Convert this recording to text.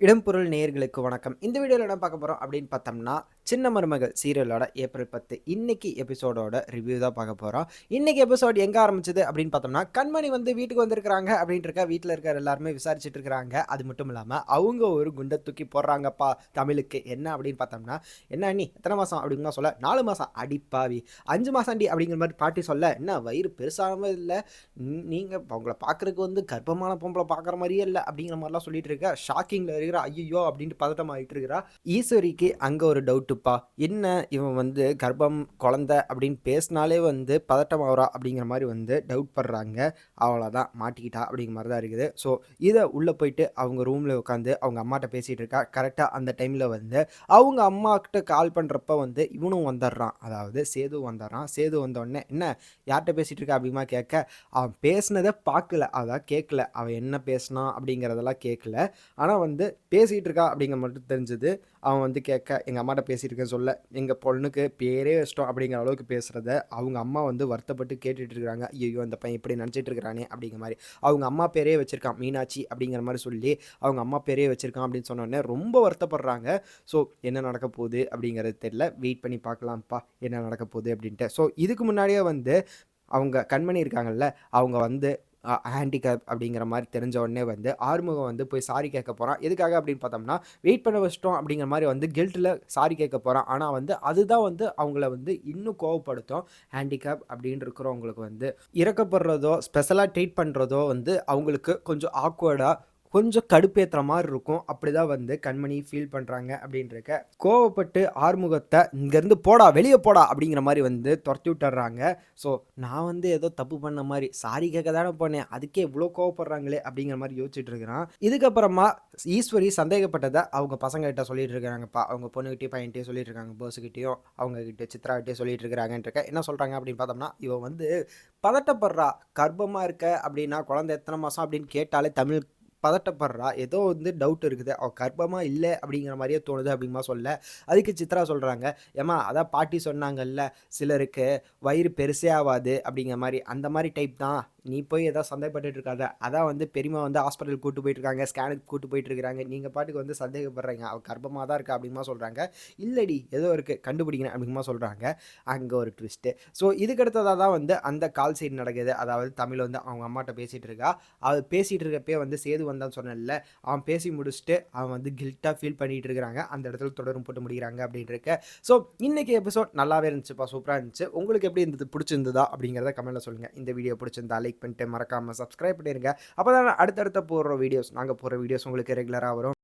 இடம்பொருள் நேயர்களுக்கு வணக்கம். இந்த வீடியோவில் என்ன பார்க்க போகிறோம் அப்படின்னு பார்த்தோம்னா சின்ன மருமகள் சீரியலோட ஏப்ரல் பத்து. இன்னைக்கு எபிசோடோட ரிவ்யூ தான் பார்க்க போகிறோம் இன்னைக்கு எபிசோட் எங்கே ஆரம்பிச்சது அப்படின்னு பார்த்தோம்னா கண்மணி வந்து வீட்டுக்கு வந்திருக்கிறாங்க அப்படின்ட்டு இருக்க வீட்டில் இருக்கிற எல்லாருமே விசாரிச்சுட்டு இருக்கிறாங்க. அது மட்டும் இல்லாமல் அவங்க ஒரு குண்டை தூக்கி போடுறாங்கப்பா தமிழுக்கு. என்ன அப்படின்னு பார்த்தோம்னா என்ன நீ எத்தனை மாதம் அப்படிங்க சொல்ல நாலு மாதம் அடிப்பாவி அஞ்சு மாதம் அப்படிங்கிற மாதிரி பாட்டி சொல்ல என்ன வயிறு பெருசானவே இல்லை. நீங்கள் அவங்கள பார்க்குறதுக்கு வந்து கர்ப்பமான பொம்பளை பார்க்குற மாதிரியே இல்லை. அப்படிங்கிற மாதிரிலாம் சொல்லிட்டு இருக்க ஷாக்கிங்கில் இருக்கிறா. ஐயோ அப்படின்ட்டு பதட்டமாகிட்டு இருக்கிறா. ஈஸ்வரிக்கு அங்கே ஒரு டவுட்டு டவுட்டுப்பா என்ன இவன் வந்து கர்ப்பம் குழந்த அப்படின்னு பேசினாலே வந்து பதட்டம் ஆகிறா அப்படிங்கிற மாதிரி வந்து டவுட் படுறாங்க. அவ்வளோதான் மாட்டிக்கிட்டா அப்படிங்கிற மாதிரி தான் இருக்குது. ஸோ இதை உள்ளே போயிட்டு அவங்க ரூமில் உட்காந்து அவங்க அம்மாட்ட பேசிகிட்டு இருக்கா. கரெக்டாக அந்த டைமில் வந்து அவங்க அம்மாக்கிட்ட கால் பண்ணுறப்ப வந்து இவனும் வந்துடுறான். அதாவது சேது வந்துடுறான். சேது வந்தோடனே என்ன யார்கிட்ட பேசிகிட்டு இருக்கா? அப்படிமா கேட்க அவன் பேசினதை பார்க்கல. அதான் கேட்கல. அவன் என்ன பேசினான் அப்படிங்கிறதெல்லாம் கேட்கல. ஆனால் வந்து பேசிகிட்டு இருக்கா அப்படிங்கிற மட்டும் தெரிஞ்சது. அவன் வந்து கேட்க எங்கள் அம்மாட்ட பேசி பேசியிருக்கேன் சொல்ல எங்கள் பொண்ணுக்கு பேரே இஷ்டம் அப்படிங்கிற அளவுக்கு பேசுகிறத அவங்க அம்மா வந்து வருத்தப்பட்டு கேட்டுட்டு இருக்கிறாங்க ஐயோ அந்த பையன் இப்படி நினச்சிட்டு இருக்கிறானே அப்படிங்கிற மாதிரி. அவங்க அம்மா பேரே வச்சுருக்கான் மீனாட்சி அப்படிங்கிற மாதிரி சொல்லி அவங்க அம்மா பேரே வச்சுருக்கான் அப்படின்னு சொன்னோடனே ரொம்ப வருத்தப்படுறாங்க. ஸோ என்ன நடக்க போகுது அப்படிங்கிறது தெரியல. வெயிட் பண்ணி பார்க்கலாம்ப்பா என்ன நடக்க போகுது அப்படின்ட்டு. ஸோ இதுக்கு முன்னாடியே வந்து அவங்க கண்மணி இருக்காங்கல்ல அவங்க வந்து ஹேண்டிகேப் அப்படிங்கிற மாதிரி தெரிஞ்ச உடனே வந்து ஆறுமுகம் வந்து போய் சாரி கேட்க போகிறான் எதுக்காக அப்படின்னு பார்த்தோம்னா வெயிட் பண்ண வச்சிட்டோம் அப்படிங்கிற மாதிரி வந்து கில்ட்டில் சாரி கேட்க போகிறான் ஆனால் வந்து அதுதான் வந்து அவங்கள வந்து இன்னும் கோவப்படுத்தும். ஹேண்டிகேப் அப்படின்னு இருக்கிறவங்களுக்கு வந்து இறக்கப்படுறதோ ஸ்பெஷலாக ட்ரீட் பண்ணுறதோ வந்து அவங்களுக்கு கொஞ்சம் ஆக்வர்டாக கொஞ்சம் கடுப்பேற்றுற மாதிரி இருக்கும். அப்படி தான் வந்து கண்மணி ஃபீல் பண்ணுறாங்க அப்படின்றக்க கோவப்பட்டு ஆறுமுகத்தை இங்கேருந்து போடா வெளியே போடா அப்படிங்கிற மாதிரி வந்து துரத்தி விட்டுறாங்க. ஸோ நான் வந்து ஏதோ தப்பு பண்ண மாதிரி சாரி கேட்க தானே போனேன். அதுக்கே இவ்வளோ கோவப்படுறாங்களே அப்படிங்கிற மாதிரி யோசிச்சுட்டு இருக்கிறான். இதுக்கப்புறமா ஈஸ்வரி சந்தேகப்பட்டதை அவங்க பசங்ககிட்ட சொல்லிட்டு இருக்கிறாங்கப்பா அவங்க பொண்ணுகிட்டே பையன்கிட்டே சொல்லிட்டு இருக்காங்க. போஸுக்கிட்டேயும் அவங்க கிட்ட சித்ராகிட்டே சொல்லிட்டு இருக்கிறாங்கன்றக்க என்ன சொல்கிறாங்க அப்படின்னு பார்த்தோம்னா இவன் வந்து பதட்டப்படுறா. கர்ப்பமாக இருக்க அப்படின்னா குழந்தை எத்தனை மாதம் அப்படின்னு கேட்டாலே தமிழ் பதட்டப்படுறா. ஏதோ வந்து டவுட் இருக்குது. அவள் கர்ப்பமாக இல்லை அப்படிங்கிற மாதிரியே தோணுது அப்படிமா சொல்ல. அதுக்கு சித்ரா சொல்கிறாங்க ஏமா அதான் பாட்டி சொன்னாங்கல்ல சிலருக்கு வயிறு பெருசே ஆகாது அப்படிங்கிற மாதிரி. அந்த மாதிரி டைப் தான் நீ போய் ஏதாவது சந்தேகப்பட்டு இருக்காத அதான் வந்து பெரியமா வந்து ஹாஸ்பிட்டல் கூட்டு போயிட்டு இருக்காங்க ஸ்கேனுக்கு கூட்டு போயிட்டு இருக்காங்க நீங்கள் பாட்டுக்கு வந்து சந்தேகப்படுறீங்க. அவள் கர்ப்பமாக தான் இருக்கா அப்படிமா சொல்கிறாங்க இல்லடி ஏதோ இருக்குது கண்டுபிடிக்கிறேன் அப்படிமா சொல்கிறாங்க அங்கே ஒரு ட்விஸ்ட்டு ஸோ இதுக்கடுத்ததாக தான் வந்து அந்த கால் சைடு நடக்குது. அதாவது தமிழ் வந்து அவங்க அம்மாட்ட பேசிகிட்டு இருக்கா அவள் பேசிகிட்டு இருக்கப்பே வந்து சேது வந்தான்னு சொன்னேன்ல. அவன் பேசி முடிச்சுட்டு அவன் வந்து கில்ட்டாக ஃபீல் பண்ணிகிட்டு இருக்கிறாங்க அந்த இடத்துல தொடரும் போட்டு முடிக்கிறாங்க அப்படின்னு இருக்க ஸோ இன்னைக்கு எபிசோட் நல்லாவே இருந்துச்சுப்பா. சூப்பராக இருந்துச்சு. உங்களுக்கு எப்படி இருந்தது? பிடிச்சிருந்ததா அப்படிங்கிறத கமெண்ட்டில் சொல்லுங்கள் இந்த வீடியோ பிடிச்சிருந்தா லைக் பண்ணிட்டு மறக்காமல் சப்ஸ்கிரைப் பண்ணிடுங்க அப்போ தான் அடுத்தடுத்த போடுற வீடியோஸ் நாங்கள் போடுற வீடியோஸ் உங்களுக்கு ரெகுலராக வரும்.